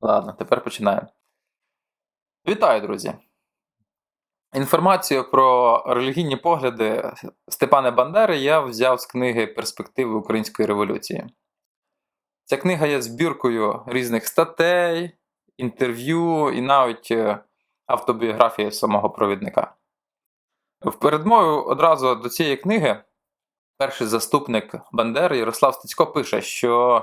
Ладно, тепер починаємо. Вітаю, друзі! Інформацію про релігійні погляди Степана Бандери я взяв з книги Перспективи Української революції. Ця книга є збіркою різних статей, інтерв'ю і навіть е, автобіографії самого провідника. В передмові одразу до цієї книги перший заступник Бандери Ярослав Стецько пише, що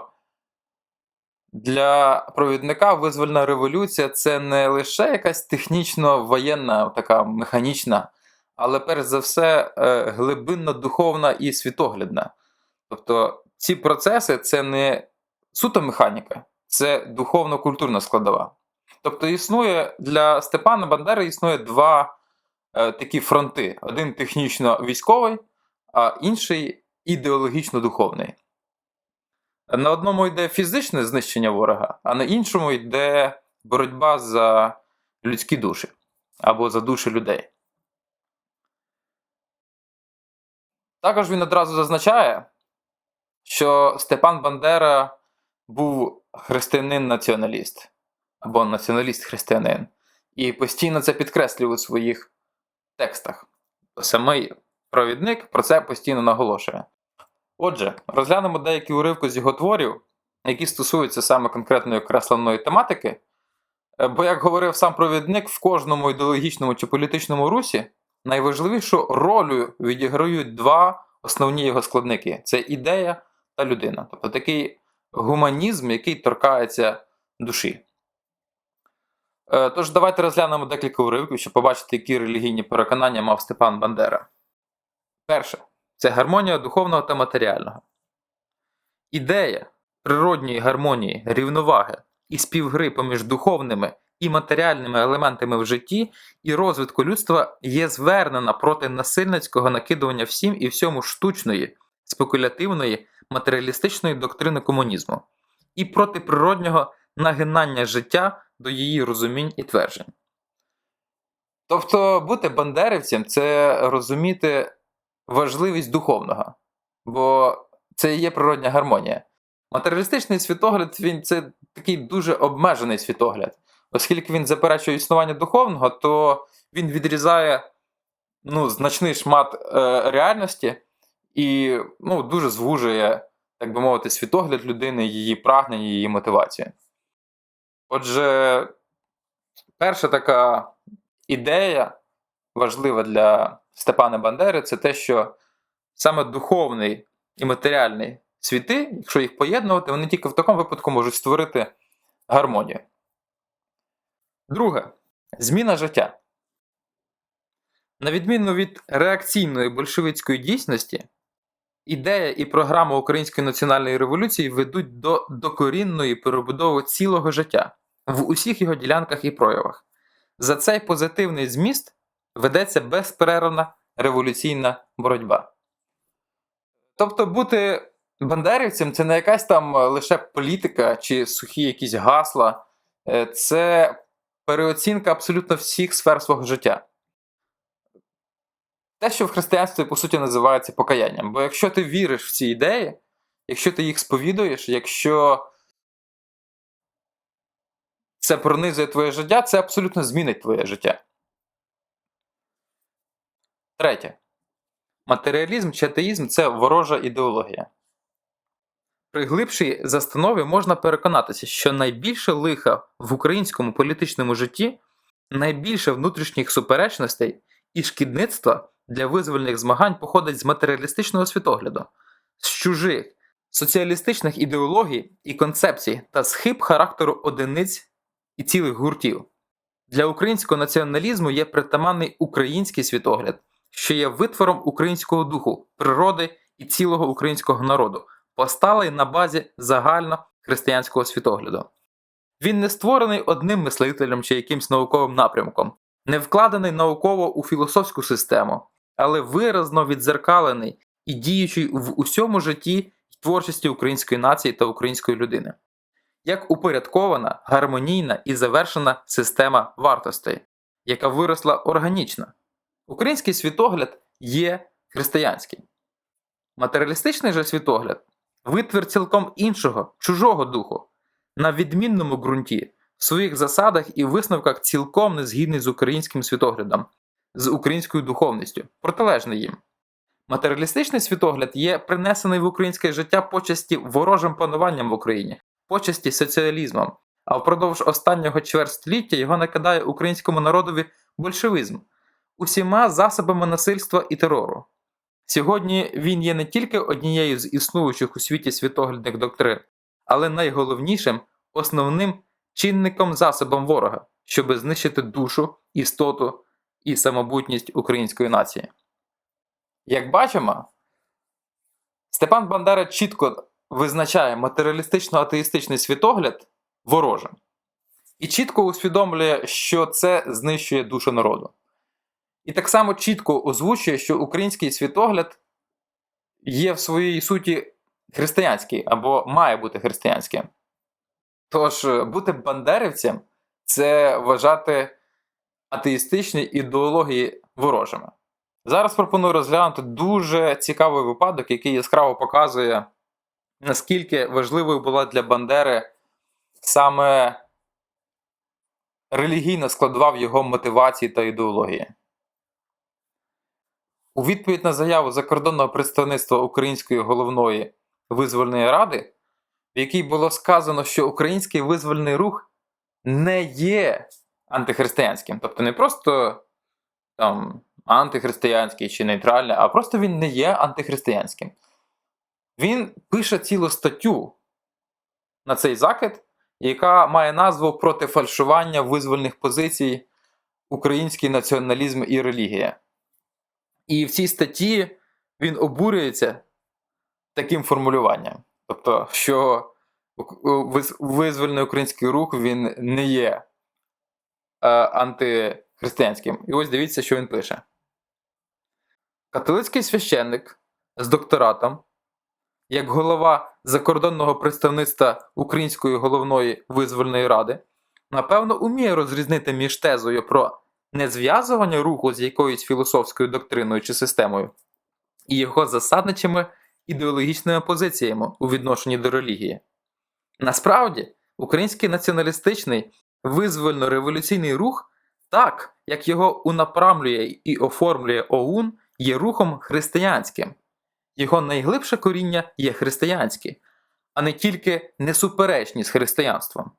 для провідника визвольна революція це не лише якась технічно воєнна, така механічна, але перш за все е, глибинно духовна і світоглядна. Тобто ці процеси це не суто механіка, це духовно-культурна складова. Тобто існує для Степана Бандери існує два е, такі фронти: один технічно військовий, а інший ідеологічно-духовний. На одному йде фізичне знищення ворога, а на іншому йде боротьба за людські душі або за душі людей. Також він одразу зазначає, що Степан Бандера був християнин-націоналіст або націоналіст-християнин, і постійно це підкреслює у своїх текстах. Самий провідник про це постійно наголошує. Отже, розглянемо деякі уривки з його творів, які стосуються саме конкретної окресленої тематики. Е, Бо, як говорив сам провідник, в кожному ідеологічному чи політичному русі найважливішу роль відіграють два основні його складники: це ідея та людина. Тобто такий гуманізм, який торкається душі. Е, Тож, давайте розглянемо декілька уривків, щоб побачити, які релігійні переконання мав Степан Бандера. Перше це гармонія духовного та матеріального. Ідея природньої гармонії, рівноваги і співгри поміж духовними і матеріальними елементами в житті і розвитку людства є звернена проти насильницького накидування всім і всьому штучної, спекулятивної, матеріалістичної доктрини комунізму і проти природнього нагинання життя до її розумінь і тверджень. Тобто бути бандерівцем це розуміти важливість духовного, бо це є природня гармонія. Матеріалістичний світогляд він це такий дуже обмежений світогляд. Оскільки він заперечує існування духовного, то він відрізає ну, значний шмат е, реальності і ну, дуже звужує, так би мовити, світогляд людини, її прагнення, її мотивацію. Отже, перша така ідея важлива для Степана Бандери це те, що саме духовний і матеріальний світи, якщо їх поєднувати, вони тільки в такому випадку можуть створити гармонію. Друге зміна життя. На відміну від реакційної большевицької дійсності, ідея і програма Української національної революції ведуть до докорінної перебудови цілого життя в усіх його ділянках і проявах. За цей позитивний зміст ведеться безперервна революційна боротьба. Тобто бути бандерівцем це не якась там лише політика чи сухі якісь гасла, Е, це переоцінка абсолютно всіх сфер свого життя. Те, що в християнстві, по суті, називається покаянням. Бо якщо ти віриш в ці ідеї, якщо ти їх сповідуєш, якщо це пронизує твоє життя, це абсолютно змінить твоє життя. Третє. Матеріалізм чи атеїзм це ворожа ідеологія. При глибшій застанові можна переконатися, що найбільше лиха в українському політичному житті, найбільше внутрішніх суперечностей і шкідництва для визвольних змагань походить з матеріалістичного світогляду, з чужих соціалістичних ідеологій і концепцій та схиб характеру одиниць і цілих гуртів. Для українського націоналізму є притаманний український світогляд, що є витвором українського духу, природи і цілого українського народу, посталий на базі загально християнського світогляду. Він не створений одним мислителем чи якимсь науковим напрямком, не вкладений науково у філософську систему, але виразно відзеркалений і діючий в усьому житті й творчості української нації та української людини, як упорядкована, гармонійна і завершена система вартостей, яка виросла органічно. Український світогляд є християнський. Матеріалістичний же світогляд витвір цілком іншого, чужого духу, на відмінному ґрунті, в своїх засадах і висновках цілком не згідний з українським світоглядом, з українською духовністю, протилежний їм. Матеріалістичний світогляд є принесений в українське життя почасті ворожим пануванням в Україні, почасті соціалізмом, а впродовж останнього чверть століття його накидає українському народові большевизм усіма засобами насильства і терору. Сьогодні він є не тільки однією з існуючих у світі світоглядних доктрин, але найголовнішим, основним чинником засобом ворога, щоб знищити душу, істоту і самобутність української нації. Як бачимо, Степан Бандера чітко визначає матеріалістично-атеїстичний світогляд ворожим і чітко усвідомлює, що це знищує душу народу. І так само чітко озвучує, що український світогляд є в своїй суті християнський або має бути християнським. Тож, бути бандерівцем це вважати атеїстичні ідеології ворожими. Зараз пропоную розглянути дуже цікавий випадок, який яскраво показує, наскільки важливою була для Бандери саме релігійна складова в його мотивації та ідеології. У відповідь на заяву закордонного представництва Української головної визвольної ради, в якій було сказано, що український визвольний рух не є антихристиянським, тобто не просто там антихристиянський чи нейтральний, а просто він не є антихристиянським. Він пише цілу статтю на цей закид, яка має назву проти фальшування визвольних позицій Український націоналізм і релігія. І в цій статті він обурюється таким формулюванням. Тобто, що визвольний український рух він не є е, антихристиянським. І ось дивіться, що він пише. Католицький священник з докторатом, як голова закордонного представництва Української головної визвольної ради, напевно, уміє розрізнити між тезою про незв'язування руху з якоюсь філософською доктриною чи системою і його засадничими ідеологічними позиціями у відношенні до релігії. Насправді, український націоналістичний визвольно-революційний рух, так як його унапрамлює і оформлює ОУН, є рухом християнським. Його найглибше коріння є християнське, а не тільки несуперечні з християнством.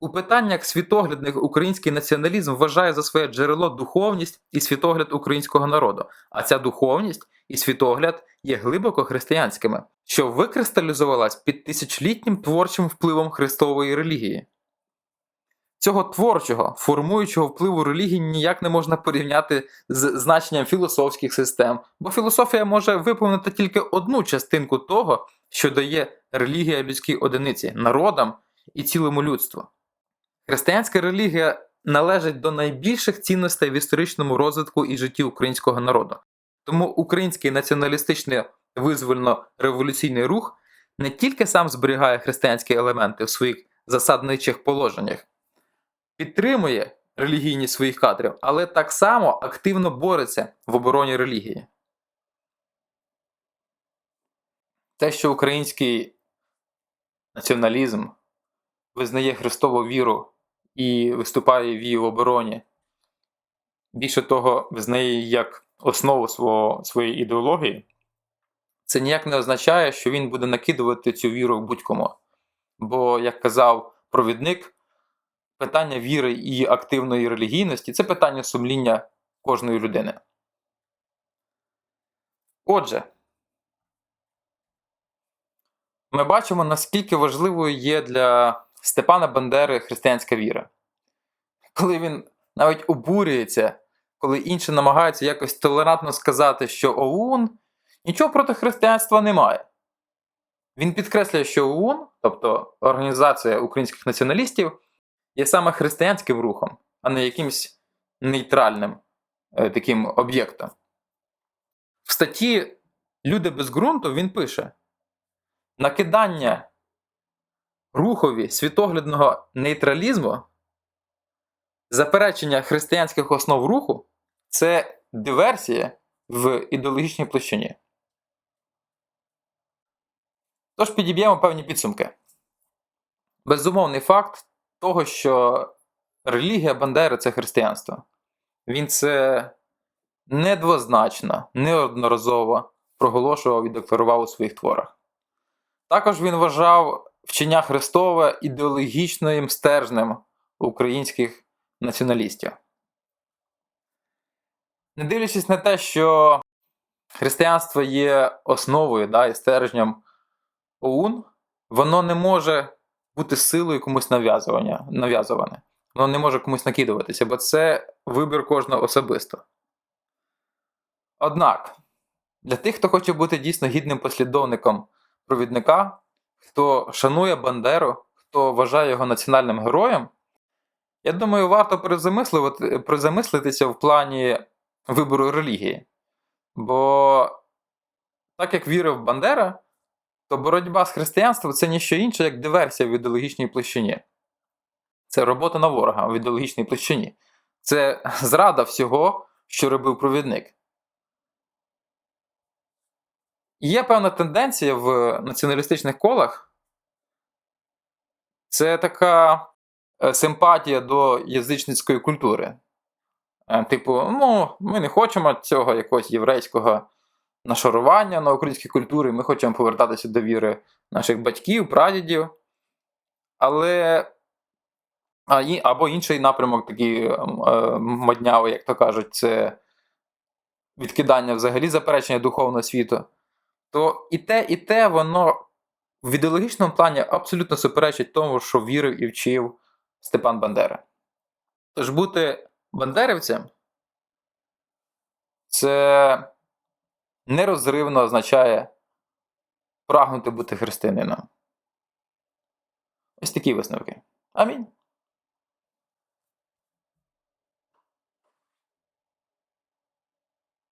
У питаннях світоглядних український націоналізм вважає за своє джерело духовність і світогляд українського народу, а ця духовність і світогляд є глибоко християнськими, що викристалізувалась під тисячолітнім творчим впливом христової релігії. Цього творчого, формуючого впливу релігії ніяк не можна порівняти з значенням філософських систем, бо філософія може виповнити тільки одну частинку того, що дає релігія людській одиниці, народам і цілому людству. Християнська релігія належить до найбільших цінностей в історичному розвитку і житті українського народу. Тому український націоналістичний визвольно-революційний рух не тільки сам зберігає християнські елементи в своїх засадничих положеннях, підтримує релігійність своїх кадрів, але так само активно бореться в обороні релігії. Те, що український націоналізм визнає Христову віру і виступає в її обороні. Більше того, визнає її як основу свого, своєї ідеології, це ніяк не означає, що він буде накидувати цю віру будь-кому. Бо, як казав провідник, питання віри і активної релігійності це питання сумління кожної людини. Отже, ми бачимо, наскільки важливою є для Степана Бандери християнська віра. Коли він навіть обурюється, коли інші намагаються якось толерантно сказати, що ОУН нічого проти християнства немає. Він підкреслює, що ОУН, тобто Організація українських націоналістів, є саме християнським рухом, а не якимсь нейтральним е, таким об'єктом. В статті Люди без ґрунту він пише: накидання рухові світоглядного нейтралізму, заперечення християнських основ руху це диверсія в ідеологічній площині. Тож підіб'ємо певні підсумки. Безумовний факт того, що релігія Бандери це християнство. Він це недвозначно, неодноразово проголошував і декларував у своїх творах. Також він вважав вчення Христове ідеологічним стержнем українських націоналістів. Не дивлячись на те, що християнство є основою да, і стержнем ОУН, воно не може бути силою комусь нав'язуване. Воно не може комусь накидуватися, бо це вибір кожного особисто. Однак, для тих, хто хоче бути дійсно гідним послідовником провідника, хто шанує Бандеру, хто вважає його національним героєм, я думаю, варто перезамислитися в плані вибору релігії. Бо так як вірив Бандера, то боротьба з християнством це ніщо інше, як диверсія в ідеологічній площині. Це робота на ворога в ідеологічній площині. Це зрада всього, що робив провідник. Є певна тенденція в націоналістичних колах. Це така е, симпатія до язичницької культури. Е, Типу, ну, ми не хочемо цього якогось єврейського нашарування на українській культурі, ми хочемо повертатися до віри наших батьків, прадідів. Але або інший напрямок, такий е, моднявий, як то кажуть, це відкидання взагалі заперечення духовного світу. То і те, і те, воно в ідеологічному плані абсолютно суперечить тому, що вірив і вчив Степан Бандера. Тож бути бандерівцем це нерозривно означає прагнути бути християнином. Ось такі висновки. Амінь.